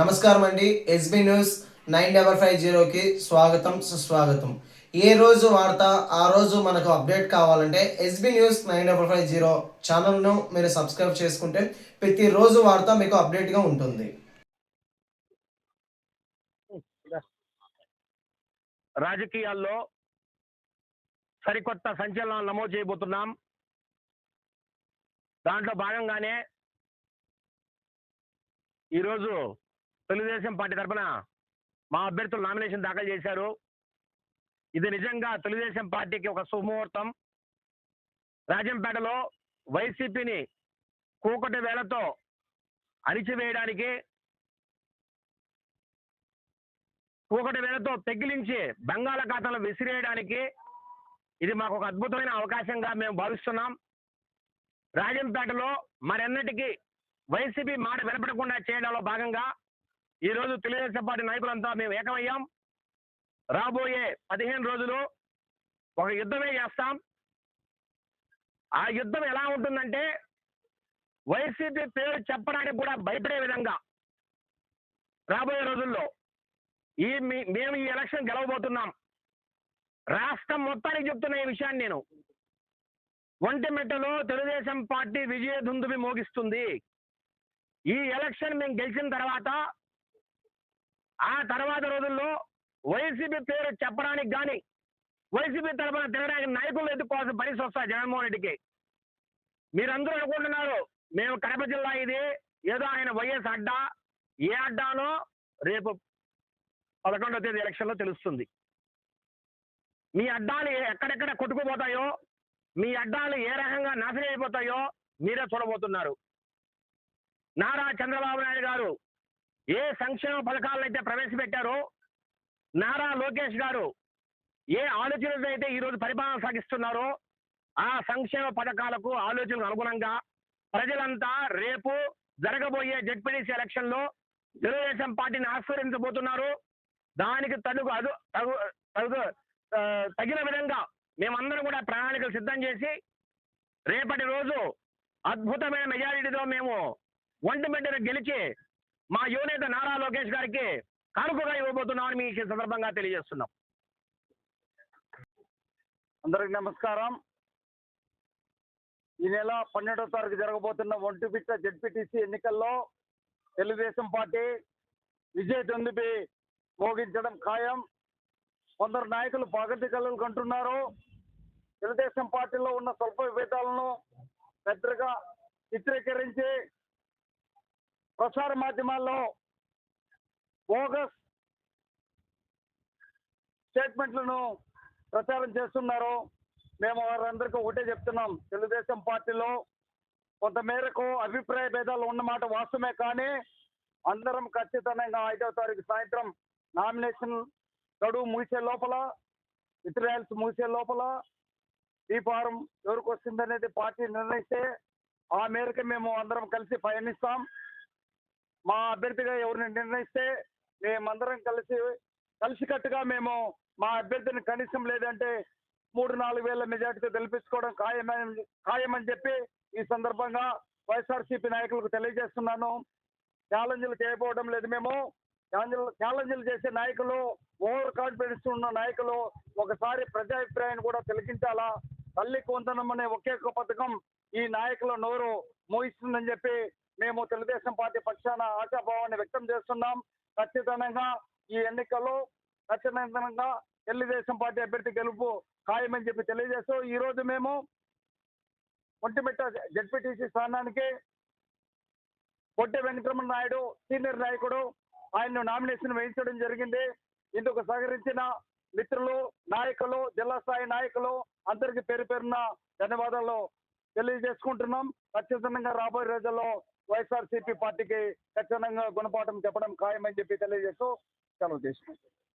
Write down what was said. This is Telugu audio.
నమస్కారం అండి. SB news nine double five జీరోకి స్వాగతం సుస్వాగతం. ఏ రోజు వార్త ఆ రోజు మనకు అప్డేట్ కావాలంటే SB news nine double five zero ఛానల్ను మీరు సబ్స్క్రైబ్ చేసుకుంటే ప్రతిరోజు వార్త మీకు అప్డేట్గా ఉంటుంది. రాజకీయాల్లో సరికొత్త సంచలనాలు నమోదు చేయబోతున్నాం. దాంట్లో భాగంగానే ఈరోజు తెలుగుదేశం పార్టీ తరఫున మా అభ్యర్థులు నామినేషన్ దాఖలు చేశారు. ఇది నిజంగా తెలుగుదేశం పార్టీకి ఒక శుభముహూర్తం. రాజంపేటలో వైసీపీని కూకటి వేళతో అణిచివేయడానికి కూకటి వేలతో పెగిలించి బంగాళాఖాతంలో విసిరేయడానికి ఇది మాకు ఒక అద్భుతమైన అవకాశంగా మేము భావిస్తున్నాం. రాజంపేటలో మరెన్నటికీ వైసీపీ మాట వినపడకుండా చేయడంలో భాగంగా ఈ రోజు తెలుగుదేశం పార్టీ నాయకులంతా మేము ఏకమయ్యాం. రాబోయే పదిహేను రోజులు ఒక యుద్ధమే చేస్తాం. ఆ యుద్ధం ఎలా ఉంటుందంటే వైసీపీ పేరు చెప్పడానికి కూడా భయపడే విధంగా రాబోయే రోజుల్లో ఈ మేము ఈ ఎలక్షన్ గెలవబోతున్నాం. రాష్ట్రం మొత్తానికి చెప్తున్న ఈ విషయాన్ని నేను ఒంటిమిట్టలో తెలుగుదేశం పార్టీ విజయ దుందుబి మోగిస్తుంది. ఈ ఎలక్షన్ మేము గెలిచిన తర్వాత ఆ తర్వాత రోజుల్లో వైసీపీ పేరు చెప్పడానికి కానీ వైసీపీ తరఫున తిరగడానికి నాయకులు ఎత్తుకోవాల్సిన పరిస్థితి వస్తాయి జగన్మోహన్ రెడ్డికి? మీరందరూ అనుకుంటున్నారు మేము కడప జిల్లా ఇది ఏదో ఆయన వైఎస్ అడ్డా ఏ అడ్డానో రేపు పదకొండవ తేదీ ఎలక్షన్లో తెలుస్తుంది. మీ అడ్డాలు ఎక్కడెక్కడ కొట్టుకుపోతాయో మీ అడ్డాలు ఏ రకంగా నాశనం అయిపోతాయో మీరే చూడబోతున్నారు. నారా చంద్రబాబు నాయుడు గారు ఏ సంక్షేమ పథకాలను అయితే ప్రవేశపెట్టారో నారా లోకేష్ గారు ఏ ఆలోచనలతో అయితే ఈరోజు పరిపాలన సాగిస్తున్నారో ఆ సంక్షేమ పథకాలకు ఆలోచనలకు అనుగుణంగా ప్రజలంతా రేపు జరగబోయే జడ్పీటీసీ ఎలక్షన్లో తెలుగుదేశం పార్టీని ఆస్వాదించబోతున్నారు. దానికి తగు అదు తగు తగు తగిన విధంగా మేమందరం కూడా ప్రణాళికలు సిద్ధం చేసి రేపటి రోజు అద్భుతమైన మెజారిటీతో మేము ఒంటి గెలిచి మా యువనేత నారా లోకేష్ గారికి కానుకగా ఇవ్వబోతున్నామని మీకు సందర్భంగా తెలియజేస్తున్నాం. అందరికి నమస్కారం. ఈ నెల పన్నెండో తారీఖు జరగబోతున్న ఒంటిపిట్ట జడ్పీటీసీ ఎన్నికల్లో తెలుగుదేశం పార్టీ విజయ దుందుబి మోగించడం ఖాయం. కొందరు నాయకులు పగటి కళ్ళు కంటున్నారు. తెలుగుదేశం పార్టీలో ఉన్న స్వల్ప విభేదాలను పెద్దగా చిత్రీకరించి ప్రసార మాధ్యమాల్లో బోగస్ స్టేట్మెంట్లను ప్రచారం చేస్తున్నారు. మేము వారందరికీ ఒకటే చెప్తున్నాం. తెలుగుదేశం పార్టీలో కొంత మేరకు అభిప్రాయ భేదాలు ఉన్నమాట వాస్తవమే కానీ అందరం ఖచ్చితంగా ఐదవ తారీఖు సాయంత్రం నామినేషన్ గడువు ముగిసే లోపల మెటీరియల్స్ ముగిసే లోపల ఈ ఫారం ఎవరికి వస్తుందనేది పార్టీ నిర్ణయిస్తే ఆ మేరకు మేము అందరం కలిసి పయనిస్తాం. మా అభ్యర్థిగా ఎవరిని నిర్ణయిస్తే మేమందరం కలిసి కలిసికట్టుగా మేము మా అభ్యర్థిని కనీసం లేదంటే మూడు నాలుగు వేల మెజార్టీతో గెలిపించుకోవడం ఖాయమని ఖాయమని చెప్పి ఈ సందర్భంగా వైఎస్ఆర్సీపీ నాయకులకు తెలియజేస్తున్నాను. ఛాలెంజ్లు చేయకపోవడం లేదు మేము. ఛాలెంజ్లు ఛాలెంజ్లు చేసే నాయకులు ఓవర్ కాన్ఫిడెన్స్ ఉన్న నాయకులు ఒకసారి ప్రజాభిప్రాయాన్ని కూడా తిలకించాలా? తల్లి కొందనం అనే ఒకే ఒక పథకం ఈ నాయకుల నోరు మోయిస్తుందని చెప్పి మేము తెలుగుదేశం పార్టీ పక్షాన ఆశాభావాన్ని వ్యక్తం చేస్తున్నాం. ఖచ్చితంగా ఈ ఎన్నికల్లో ఖచ్చితంగా తెలుగుదేశం పార్టీ అభ్యర్థి గెలుపు ఖాయమని చెప్పి తెలియజేస్తూ ఈ రోజు మేము ఒంటిమిట్ట జడ్పీటీసీ స్థానానికి పొట్టి వెంకటరమణ నాయుడు సీనియర్ నాయకుడు ఆయన్ను నామినేషన్ వేయించడం జరిగింది. ఇందుకు సహకరించిన మిత్రులు నాయకులు జిల్లా స్థాయి నాయకులు అందరికి పేరు పేరున ధన్యవాదాలు తెలియజేసుకుంటున్నాం. ఖచ్చితంగా రాబోయే రోజుల్లో వైఎస్ఆర్సీపీ పార్టీకి ఖచ్చితంగా గుణపాఠం చెప్పడం ఖాయమని చెప్పి తెలియజేస్తూ సెలవు తీసుకుంటున్నాం.